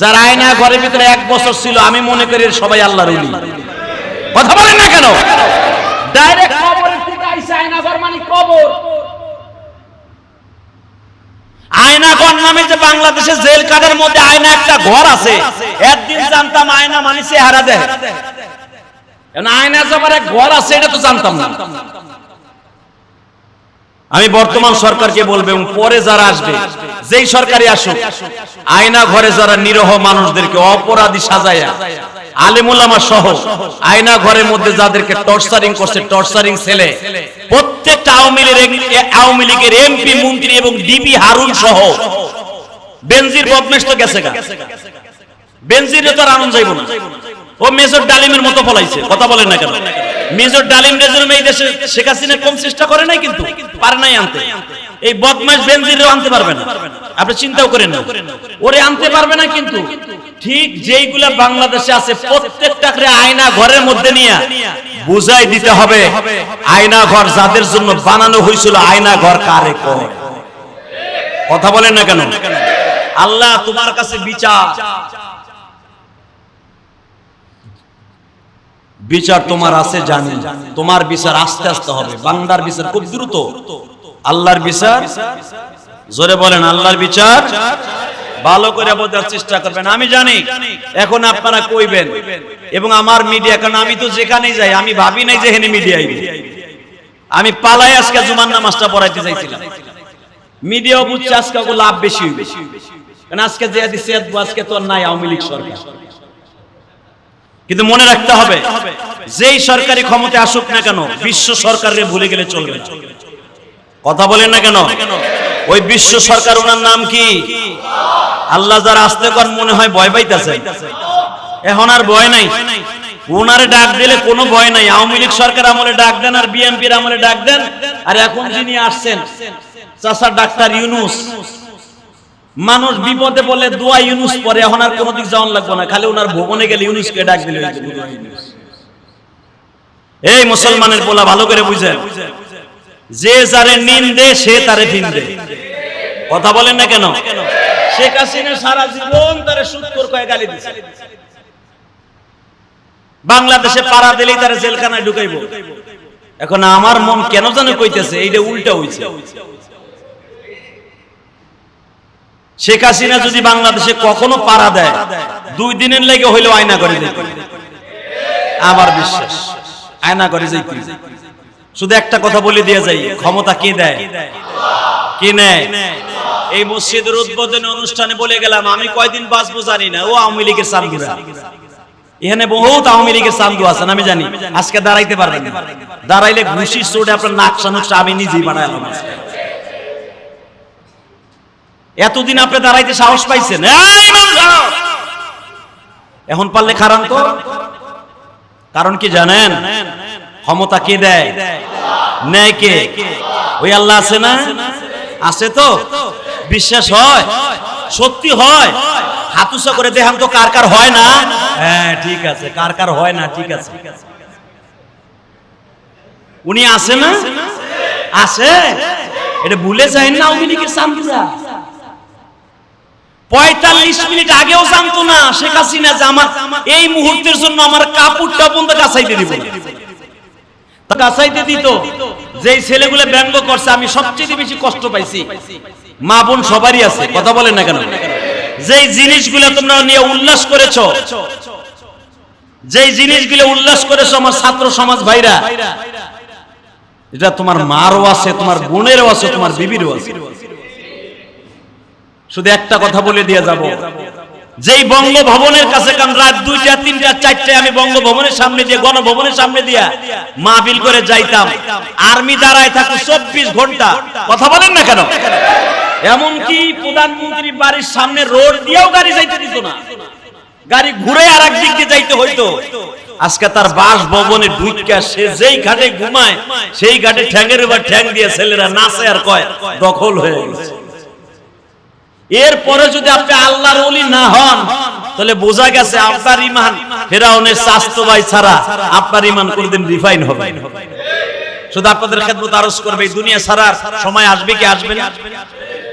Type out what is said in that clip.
যার আয়না ঘরের ভিতরে এক বছর ছিল আমি মনে করি সবাই আল্লাহর উলি কথা বলেন না কেন? ডাইরেক্ট কবরের থেকে আইসা আয়না ঘর মানে কবর। আয়নাঘর নামে যে বাংলাদেশে জেল মধ্যে আয়না একটা ঘর আছে একদিন জানতাম আয়না মানে চেহারা দেয়। এখন আয়না যাবার এক ঘর আছে এটা তো জানতাম না। আমি বর্তমান সরকারকে বলব এবং পরে যারা আসবে, যেই সরকারি আসুক, আয়না ঘরে যারা নিরহ মানুষদেরকে অপরাধী সাজায়া আলিমুল্লামা সহ, আয়না ঘরের মধ্যে যাদেরকে টর্চারিং করছে টর্চারিং ছেলে, প্রত্যেকটা আওয়ামী লীগের আওয়ামী লীগের এমপি, মন্ত্রী এবং ডিবি হারুন সহ, বেনজির বদমেশ তো গেছে বেনজিরে তো আর আনন্দ যাইব না। ও মেজর ডালিমের মতো ফলাইছে, কথা বলেন না কেন? মেজর ডালিম রেজুলম এই দেশে শেখ হাসিনা কম চেষ্টা করে নাই কিন্তু, পারে নাই আনতে। এই বদমাস বেনজিরেও আনতে পারবে না। আপনি চিন্তাও করেন না। ওরে আনতে পারবে না কিন্তু, ঠিক যেইগুলা বাংলাদেশে আছে প্রত্যেকটাকে আয়না ঘরের মধ্যে নিয়ে বুঝাই দিতে হবে, আয়না ঘর যাদের জন্য বানানো হয়েছিল, আয়না ঘর কারে কয় কথা বলেন না কেন? আল্লাহ তোমার কাছে বিচার। বিচার তোমার আছে জানি। তোমার বিচার আস্তে আস্তে হবে। বান্দার বিচার খুব দ্রুত। আল্লাহর বিচার, জোরে বলেন, আল্লাহর বিচার। ভালো করে বোঝার চেষ্টা করবেন। আমি জানি, এখন আপনারা কইবেন। এবং আমার মিডিয়া কারণ আমি তো যেখানেই যাই, আমি ভাবি নাই যে হেনে মিডিয়া আমি পালাই আজকে জুমার নামাজটা পড়াইতে চাইছিলাম। মিডিয়া বুঝছে আজকে লাভ বেশি কারণ আজকে যে দিচ্ছে আজকে তো নাই আওয়ামী লীগ সরকার। কিন্তু মনে রাখতে হবে, যেই সরকারি ক্ষমতা আসুক না কেন, বিশ্ব সরকারের ভুলে গেলে চলবে না। কথা বলেন না কেন? ওই বিশ্ব সরকার, ওনার নাম কি? আল্লাহ যারা আসতে কর মনে হয় ভয় পাইতেছে। এখন আর ভয় নাই। ওনারে ডাক দিলে কোনো ভয় নাই। আওয়ামী লীগ সরকার আমলে ডাক দেন আর বিএনপির আমলে ডাক দেন। আর এখন যিনি আসছেন চাষা ডাক্তার ইউনুস মানুষ বিপদে বলে দোয়া ইউনুস পরে, এখন আর কোনো দিক যাওয়ান লাগবে না, খালি ওনার ভবনে গেলে ইউনুসকে ডাক দিলে এই মুসলমানের বলা ভালো করে বুঝেন। যে যারে নিন্দে সে তারে ফিন্দে কথা বলেন না কেন? শেখ হাসিনা সারা জীবন তারে সুৎকর কয়ে গালি দিছে। বাংলাদেশে পাড়া দিলেই তারে জেলখানায় ঢুকাইবো। এখন আমার মন কেন জানে কইতেছে, এইটা উল্টা হইছে। শেখ হাসিনা যদি বাংলাদেশে কখনো পাড়া দেয়, দুই দিনের লেগে হইলেও আয়না করে যেত আমার বিশ্বাস, আয়না করে যেত শুধু একটা কথা বলে দিয়ে যাই, ক্ষমতা কে দেয়? কে নেয়? এই মসজিদের উদ্বোধনী অনুষ্ঠানে বলে গেলাম, আমি কয়দিন বাঁচবো জানি না, ও আওয়ামী লীগের সামগুরা এখানে বহুত আওয়ামী লীগের সামদু আছেন, আমি জানি, আজকে দাঁড়াইতে পারবেন। দাঁড়াইলে ঘুষির চোটে আপনার নাকশা নুকশা আমি নিজেই বানাইলাম আজকে। এতদিন আপনি দাঁড়াইতে সাহস পাইছেন! এখন পারলে খারান তো? কারণ কি জানেন? ক্ষমতা কে দেয়? নেয় কে? ওই আল্লাহ আছে না? আছে তো? বিশ্বাস হয়? সত্যি হয়? হাতুসা করে দেখান তো কার কার হয় না? হ্যাঁ ঠিক আছে। কার কার হয় না, ঠিক আছে। উনি আছে না? আছে? এটা ভুলে যায় না আওয়ামী লীগের সামনে পঁয়তাল্লিশ মিনিট আগেও জানতো না শেখ হাসিনা আমার এই মুহূর্তের জন্য আমার কাপড়টা বন্ধ কাছাইতে দিব কাছাইতে দিত ছেলেগুলো ব্যঙ্গ করছে, আমি সবচেয়ে বেশি কষ্ট পাইছি। মা বোন সবারই আছে, কথা বলেন না কেন? যেই জিনিসগুলো তোমরা নিয়ে উল্লাস করেছ, যেই জিনিসগুলো উল্লাস করেছ আমার ছাত্র সমাজ ভাইরা, এটা তোমার মারও আছে, তোমার বোনেরও আছে, তোমার বিবিরও আছে। শুধু একটা কথা বলে দিয়ে যাব। যেই বঙ্গভবনের কাছে কাম রাত দুইটা, তিনটা, চারটায় আমি বঙ্গভবনের সামনে দিয়ে, গণভবনের সামনে দিয়া মাহবিল করে যাইতাম। আর্মি দাঁড়ায় থাকো চব্বিশ ঘণ্টা। কথা বলেন না কেন? এমনকি প্রধানমন্ত্রী বাড়ির সামনে রোড দিয়েও গাড়ি যাইতে দিত না। গাড়ি ঘুরে আর এক দিক দিয়ে যাইতে হইতো। আজকে তার বাস ভবনে ঢুইকা সে যেই ঘাটে ঘুমায়, সেই ঘাটে ঠ্যাঙের উপর ঠ্যাং দিয়ে ছেলেরা নাচে আর কয়, দখল হয়ে গেছে। এরপরে যদি আপনি আল্লাহর ওলি না হন, তাহলে বোঝা গেছে আপনার ইমান ফেরাউনের স্বাস্থ্য ভাই ছাড়া আপনার ইমান কোনদিন রিফাইন হবে শুধু আপনাদের খেদমত আরজ করবে দুনিয়া ছাড়ার সময় আসবে কি আসবে না?